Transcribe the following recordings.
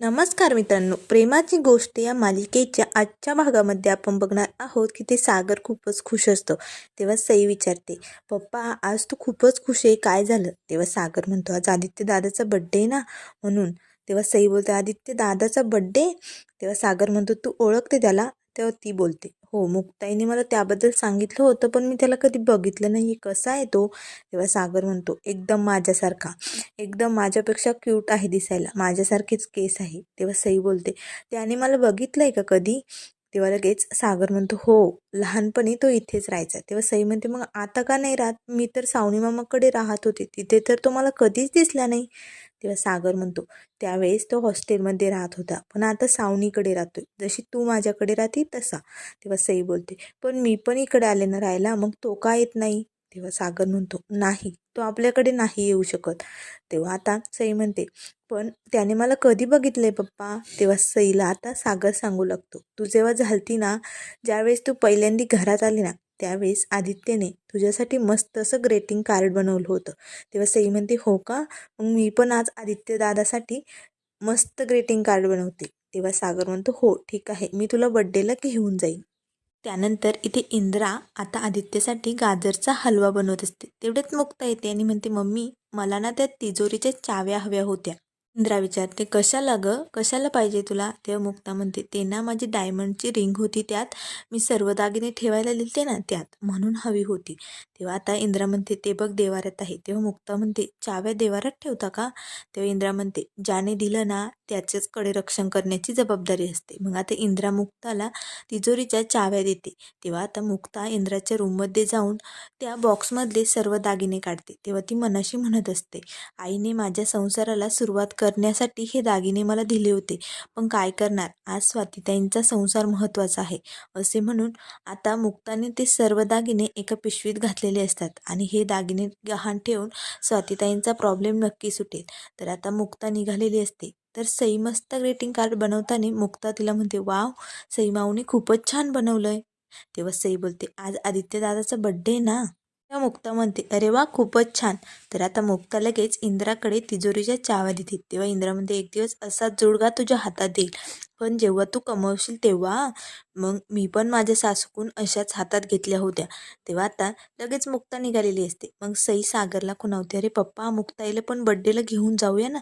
नमस्कार मित्रांनो प्रेमाची गोष्ट या मालिकेच्या आजच्या भागामध्ये आपण बघणार आहोत की ते सागर खूपच खुश असतो तेव्हा सई विचारते पप्पा आज तू खूपच खुश आहे काय झालं? तेव्हा सागर म्हणतो आज आदित्य दादाचा बड्डे आहे ना म्हणून. तेव्हा सई बोलते आदित्य दादाचा बड्डे तेव्हा सागर म्हणतो तू ओळखते त्याला? तेव्हा ती बोलते हो मुक्ताईने मला त्याबद्दल सांगितलं होतं पण मी त्याला कधी बघितलं नाही कसा आहे तो? तेव्हा सागर म्हणतो एकदम माझ्यासारखा. एकदम माझ्यापेक्षा क्यूट आहे दिसायला. माझ्यासारखीच केस आहे. तेव्हा सई बोलते त्याने मला बघितलं आहे का कधी? तेव्हा लगेच सागर म्हणतो हो लहानपणी तो इथेच राहायचा. तेव्हा सई म्हणते मग आता का नाही राहत? मी तर सावनी मामाकडे राहत होते. तिथे तर तो मला कधीच दिसला नाही. तेव्हा सागर म्हणतो त्यावेळेस तो हॉस्टेलमध्ये राहत होता. पण आता सावनीकडे राहतोय. जशी तू माझ्याकडे राहते तसा. तेव्हा सई बोलते पण मी पण इकडे आले ना राहायला मग तो का येत नाही? तेव्हा सागर म्हणतो नाही तो आपल्याकडे नाही येऊ शकत. तेव्हा आता सई म्हणते पण त्याने मला कधी बघितलंय पप्पा? तेव्हा सईला आता सागर सांगू लागतो तू जेव्हा झालती ना ज्यावेळेस तू पहिल्यांदी घरात आली ना त्यावेळेस आदित्यने तुझ्यासाठी मस्त असं ग्रेटिंग कार्ड बनवलं होतं. तेव्हा सई म्हणते हो का? मग मी पण आज आदित्य दादासाठी मस्त ग्रेटिंग कार्ड बनवते. तेव्हा सागर म्हणतो हो ठीक आहे. मी तुला बड्डेला घेऊन जाईन. त्यानंतर इथे इंद्रा आता आदित्यसाठी गाजरचा हलवा बनवत असते. तेवढ्यात मुक्ता येते आणि म्हणते मम्मी मला ना त्या तिजोरीच्या चाव्या हव्या होत्या. इंद्रा विचारते कशाला गं? कशाला पाहिजे तुला? तेव्हा मुक्ता म्हणते ते ना माझी डायमंडची रिंग होती त्यात. मी सर्व दागिने ठेवायला लिहिते ना त्यात. म्हणून हवी होती. तेव्हा आता इंद्रा म्हणते ते बघ देवाऱ्यात आहे. तेव्हा मुक्ता म्हणते चाव्या देवाऱ्यात ठेवता का? तेव्हा इंद्रा म्हणते ज्याने दिलं ना त्याचेच कडे रक्षण करण्याची जबाबदारी असते. मग आता इंद्रा मुक्ताला तिजोरीच्या चाव्या देते. तेव्हा आता मुक्ता इंद्राच्या रूममध्ये जाऊन त्या बॉक्समधले सर्व दागिने काढते. तेव्हा ती मनाशी म्हणत असते आईने माझ्या संसाराला सुरुवात कर करण्यासाठी हे दागिने मला दिले होते. पण काय करणार? आज स्वातीताईंचा संसार महत्त्वाचा आहे असे म्हणून आता मुक्ताने ते सर्व दागिने एका पिशवीत घातलेले असतात आणि हे दागिने गहाण ठेवून स्वातीताईंचा प्रॉब्लेम नक्की सुटेल. तर आता मुक्ता निघालेली असते. तर सई मस्त ग्रीटिंग कार्ड बनवताना मुक्ता तिला म्हणते वाव सई माऊने खूपच छान बनवलंय. तेव्हा सई बोलते आज आदित्य दादाचा बड्डे ना? तेव्हा मुक्ता म्हणते. अरे वा खूपच छान. तर आता मुक्ता लगेच इंद्राकडे तिजोरीच्या चावा देते. तेव्हा इंद्रा म्हणते एक दिवस असा जोडगा तुझ्या हातात देईल. पण जेव्हा तू कमवशील तेव्हा मग मी पण माझ्या सासूकून अशाच हातात घेतल्या होत्या. तेव्हा आता लगेच मुक्ता निघालेली असते. मग सई सागरला खुणावते अरे पप्पा मुक्ताईला पण बड्डेला घेऊन जाऊया ना?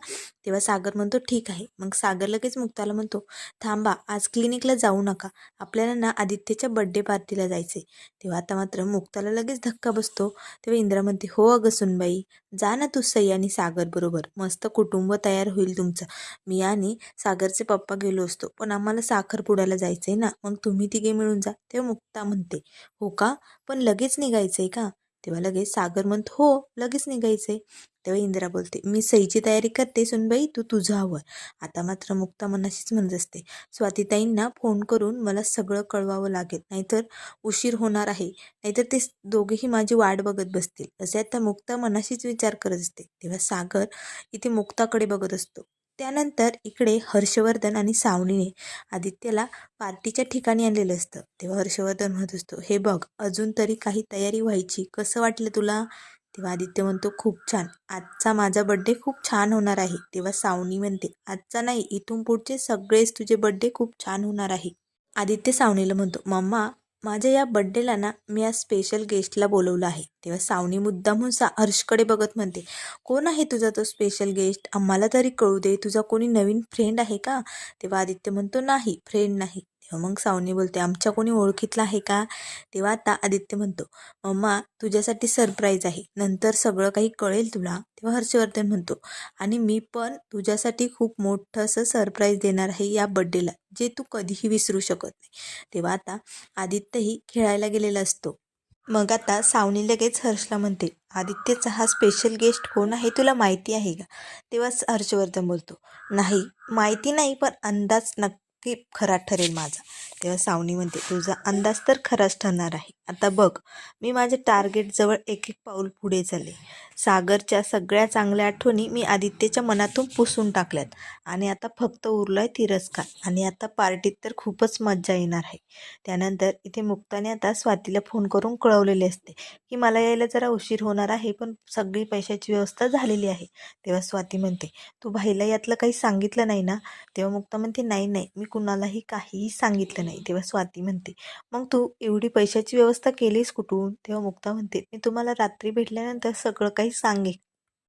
तेव्हा सागर म्हणतो ठीक आहे. मग सागर लगेच मुक्ताला म्हणतो थांबा आज क्लिनिकला जाऊ नका. आपल्याला ना आदित्यच्या बड्डे पार्टीला जायचे तेव्हा आता मात्र मुक्ताला लगेच धक्का बसतो. तेव्हा इंद्रा म्हणते हो अगं सुनबाई जा ना तू सई आणि सागर बरोबर. मस्त कुटुंब तयार होईल तुमचं. मी आणि सागरचे पप्पा गेलो असतो पण आम्हाला साखरपुड्याला जायचं आहे ना. मग तुम्ही तिघे मिळून जा तेव्हा मुक्ता म्हणते. हो का? पण लगेच निघायचं आहे का? तेव्हा लगेच सागर म्हणतो हो लगेच निघायचं आहे तेव्हा इंदिरा बोलते मी सईची तयारी करते सुनबाई तू तुझं आवर. आता मात्र मुक्ता मनाशीच म्हणत असते स्वातीताईंना फोन करून मला सगळं कळवावं लागेल नाहीतर उशीर होणार आहे. नाहीतर ते दोघेही माझी वाट बघत बसतील. असे आता मुक्ता मनाशीच विचार करत असते. तेव्हा सागर इथे मुक्ताकडे बघत असतो. त्यानंतर इकडे हर्षवर्धन आणि सावनीने आदित्यला पार्टीच्या ठिकाणी आणलेलं असतं. तेव्हा हर्षवर्धन म्हणत असतो हे बघ अजून तरी काही तयारी व्हायची. कसं वाटलं तुला? तेव्हा आदित्य म्हणतो खूप छान. आजचा माझा बड्डे खूप छान होणार आहे. तेव्हा सावनी म्हणते आजचा नाही इथून पुढचे सगळेच तुझे बड्डे खूप छान होणार आहे. आदित्य सावनीला म्हणतो मम्मा माझ्या या बड्डेला ना मी आज स्पेशल गेस्टला बोलवलं आहे. तेव्हा सावनी मुद्दामहून सा हर्षकडे बघत म्हणते कोण आहे तुझा तो स्पेशल गेस्ट आम्हाला तरी कळू दे. तुझा कोणी नवीन फ्रेंड आहे का? तेव्हा आदित्य म्हणतो नाही फ्रेंड नाही. तेव्हा मग सावनी बोलते आमच्या कोणी ओळखीतला आहे का? तेव्हा आता आदित्य म्हणतो मम्मा तुझ्यासाठी सरप्राईज आहे. नंतर सगळं काही कळेल तुला. तेव्हा हर्षवर्धन म्हणतो आणि मी पण तुझ्यासाठी खूप मोठं असं सरप्राईज देणार आहे या बड्डेला जे तू कधीही विसरू शकत नाही. तेव्हा आता आदित्यही खेळायला गेलेला असतो. मग आता सावनी लगेच हर्षला म्हणते आदित्यचा हा स्पेशल गेस्ट कोण आहे तुला माहिती आहे का? तेव्हाच हर्षवर्धन बोलतो नाही माहिती नाही पण अंदाज नक्की खरा ठरेल माझा. तेव्हा सावनी म्हणते तुझा अंदाज तर खराच ठरणार आहे. आता बघ मी माझ्या टार्गेटजवळ एक एक पाऊल पुढे झाले सागरच्या सगळ्या चांगल्या आठवणी मी आदित्यच्या मनातून पुसून टाकल्यात. आणि आता फक्त उरलाय तिरस्कार. आणि आता पार्टीत तर खूपच मज्जा येणार आहे. त्यानंतर इथे मुक्ताने आता स्वातीला फोन करून कळवलेले असते की मला यायला जरा उशीर होणार आहे पण सगळी पैशाची व्यवस्था झालेली आहे. तेव्हा स्वाती म्हणते तू भाईला यातलं काही सांगितलं नाही ना? तेव्हा मुक्ता म्हणते नाही नाही. मी कुणालाही काहीही सांगितलं नाही. तेव्हा स्वाती म्हणते मग तू एवढी पैशाची व्यवस्था केलीस कुठून? तेव्हा मुक्ता म्हणते मी तुम्हाला रात्री भेटल्यानंतर सगळं काही सांगेन.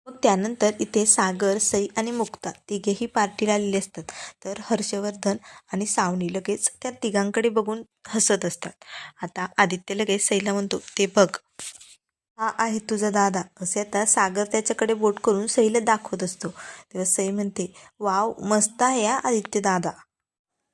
मग त्यानंतर इथे सागर सई आणि मुक्ता तिघेही पार्टीला आलेले असतात. तर हर्षवर्धन आणि सावनी लगेच त्या तिघांकडे बघून हसत असतात. आता आदित्य लगेच सईला म्हणतो ते बघ हा आहे तुझा दादा. असे आता सागर त्याच्याकडे बोट करून सईला दाखवत असतो. तेव्हा सई म्हणते वाव मस्त आहे आदित्य दादा.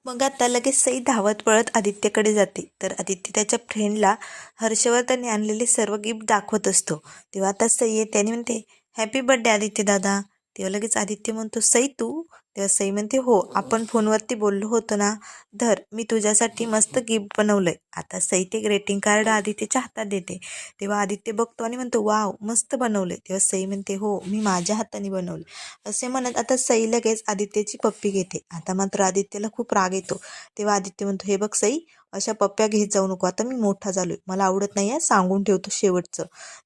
मग आता लगेच सई धावत पळत आदित्यकडे जाते. तर आदित्य त्याच्या फ्रेंडला हर्षवर्धनने आणलेले सर्व गिफ्ट दाखवत असतो. तेव्हा आता सई आहे त्याने म्हणते हॅपी बर्थडे आदित्य दादा. तेव्हा लगेच आदित्य म्हणतो सई तू? तेव्हा सई म्हणते हो. आपण फोनवरती बोललो होतो ना धर मी तुझ्यासाठी मस्त गिफ्ट बनवलंय. आता सई ते ग्रेटिंग कार्ड आदित्यच्या हातात देते. तेव्हा आदित्य बघतो आणि म्हणतो वाव मस्त बनवले तेव्हा सई म्हणते हो मी माझ्या हाताने बनवले असे म्हणत आता सई लगेच आदित्यची पप्पी घेते. आता मात्र आदित्यला खूप राग येतो. तेव्हा आदित्य म्हणतो हे बघ सई अशा पप्प्या घेत जाऊ नको. आता मी मोठा झालोय. मला आवडत नाही आहे सांगून ठेवतो शेवटचं.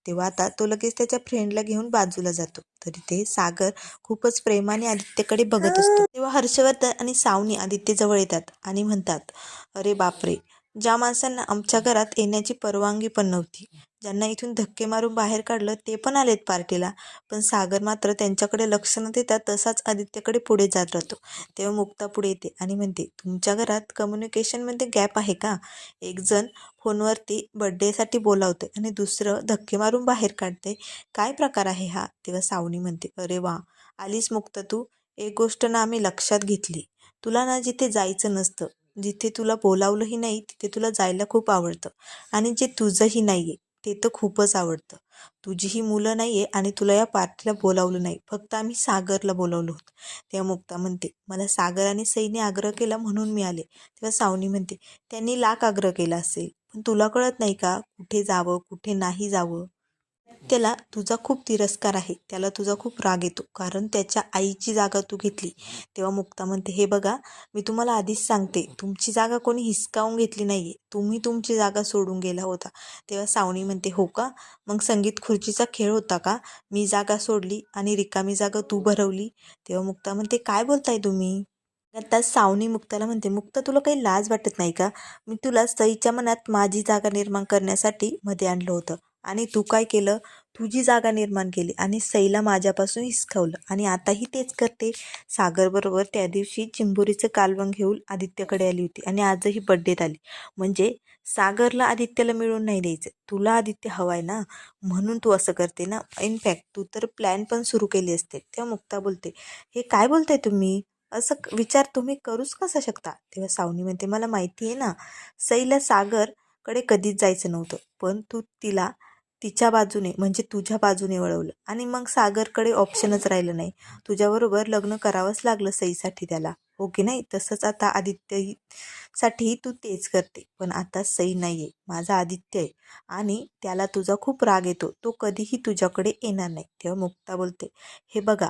तेव्हा आता तो लगेच त्याच्या फ्रेंडला घेऊन बाजूला जातो. तरी ते सागर खूपच प्रेमाने आदित्यकडे बघत असतो. तेव्हा हर्षवर्धन आणि सावनी आदित्य जवळ येतात आणि म्हणतात अरे बापरे ज्या माणसांना आमच्या घरात येण्याची परवानगी पण नव्हती. ज्यांना इथून धक्के मारून बाहेर काढलं ते पण आलेत पार्टीला. पण सागर मात्र त्यांच्याकडे लक्ष न देता तसाच आदित्यकडे पुढे जात राहतो. तेव्हा मुक्ता पुढे येते आणि म्हणते तुमच्या घरात कम्युनिकेशनमध्ये गॅप आहे का एक जण फोनवरती बड्डेसाठी बोलावते आणि दुसरं धक्के मारून बाहेर काढते काय प्रकार आहे हा तेव्हा सावनी म्हणते अरे वा! आलीस मुक्त तू. एक गोष्ट ना आम्ही लक्षात घेतली. तुला ना जिथे जायचं नसतं जिथे तुला बोलावलंही नाही तिथे तुला जायला खूप आवडतं. आणि जे तुझंही नाही आहे ते तर खूपच आवडतं. तुझी ही मुलं नाही आहे आणि तुला या पार्टीला बोलावलं नाही. फक्त आम्ही सागरला बोलावलं होतं. तेव्हा मुक्ता म्हणते मला सागर आणि सईने आग्रह केला म्हणून मी आले. तेव्हा सावनी म्हणते त्यांनी लाख आग्रह केला असेल पण तुला कळत नाही का कुठे जावं कुठे नाही जावं? त्याला तुझा खूप तिरस्कार आहे. त्याला तुझा खूप राग येतो. कारण त्याच्या आईची जागा तू घेतली. तेव्हा मुक्ता म्हणते हे बघा मी तुम्हाला आधीच सांगते. तुमची जागा कोणी हिसकावून घेतली नाही आहे तुम्ही तुमची जागा सोडून गेला होता. तेव्हा सावनी म्हणते हो का? मग संगीत खुर्चीचा खेळ होता का? मी जागा सोडली आणि रिकामी जागा तू भरवली. तेव्हा मुक्ता म्हणते काय बोलताय तुम्ही? आता सावनी मुक्ताला म्हणते मुक्ता तुला काही लाज वाटत नाही का? मी तुला सईच्या मनात माझी जागा निर्माण करण्यासाठी मध्ये आणलं होतं. आणि तू काय केलं? तुझी जागा निर्माण केली आणि सईला माझ्यापासून हिसकावलं. आणि आताही तेच करते. सागरबरोबर त्या दिवशी चिंबोरीचं कालवण घेऊन आदित्यकडे आली होती आणि आजही बड्डेत आली. म्हणजे सागरला आदित्यला मिळून नाही द्यायचं. तुला आदित्य हवाय ना? म्हणून तू असं करते ना? इनफॅक्ट तू तर प्लॅन पण सुरू केली असते. तेव्हा मुक्ता बोलते हे काय बोलताय तुम्ही? असं विचार तुम्ही करूच कसा शकता? तेव्हा सावनी म्हणते मला माहिती आहे ना सईला सागरकडे कधीच जायचं नव्हतं. पण तू तिला तिच्या बाजूने म्हणजे तुझ्या बाजूने वळवलं. आणि मग सागरकडे ऑप्शनच राहिलं नाही. तुझ्याबरोबर लग्न करावंच लागलं सईसाठी त्याला. हो की नाही? तसंच आता आदित्यसाठी तू तेच करते पण आता सई नाही आहे माझा आदित्य आहे आणि त्याला तुझा खूप राग येतो. तो कधीही तुझ्याकडे येणार नाही. तेव्हा मुक्ता बोलते हे बघा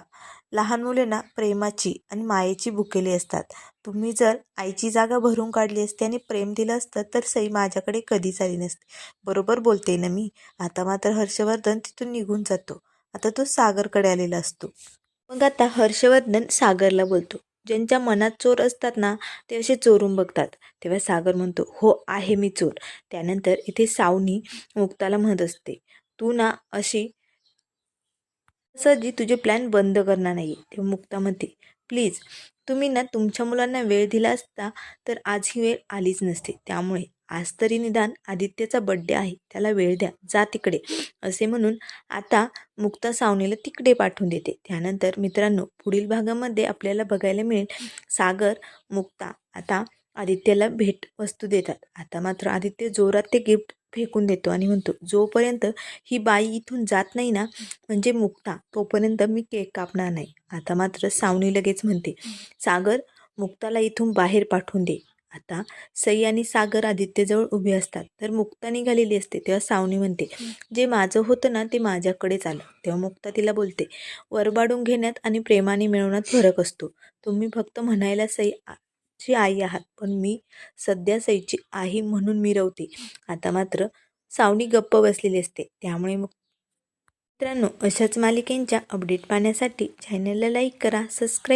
लहान मुले ना प्रेमाची आणि मायेची भुकेली असतात. तुम्ही जर आईची जागा भरून काढली असती आणि प्रेम दिलं असतं तर सई माझ्याकडे कधीच आली नसते. बरोबर बोलते ना मी? आता मात्र हर्षवर्धन तिथून निघून जातो. आता तो सागरकडे आलेला असतो. मग आता हर्षवर्धन सागरला बोलतो ज्यांच्या मनात चोर असतात ना ते असे चोरून बघतात. तेव्हा सागर म्हणतो हो आहे मी चोर. त्यानंतर इथे सावनी मुक्ताला म्हणत असते तू ना अशी जी तुझे प्लॅन बंद करणार नाही. तेव्हा मुक्ता म्हणते प्लीज तुम्ही ना तुमच्या मुलांना वेळ दिला असता तर आज ही वेळ आलीच नसते. त्यामुळे आज तरी निदान आदित्यचा बड्डे आहे त्याला वेळ द्या जा तिकडे. असे म्हणून आता मुक्ता सावनीला तिकडे पाठवून देते. त्यानंतर मित्रांनो पुढील भागामध्ये आपल्याला बघायला मिळेल सागर मुक्ता आता आदित्यला भेट वस्तू देतात. आता मात्र आदित्य जोरात ते गिफ्ट फेकून देतो आणि म्हणतो जोपर्यंत ही बाई इथून जात नाही ना म्हणजे मुक्ता तोपर्यंत मी केक कापणार नाही. आता मात्र सावनी लगेच म्हणते सागर मुक्ताला इथून बाहेर पाठवून दे. आता सई आणि सागर आदित्यजवळ उभे असतात. तर मुक्ता निघालेली असते तेव्हा सावनी म्हणते जे माझं होतं ना ते माझ्याकडेच आलं. तेव्हा मुक्ता तिला बोलते वरबाडून घेण्यात आणि प्रेमाने मिळवण्यात फरक असतो. तुम्ही फक्त म्हणायला सई ची आई आहात पण मी सध्या सईची आई म्हणून मिरवते. आता मात्र सावनी गप्प बसलेली असते. त्यामुळे मग मित्रांनो अशाच मालिकेंच्या अपडेट पाहण्यासाठी चॅनलला लाईक करा सबस्क्राईब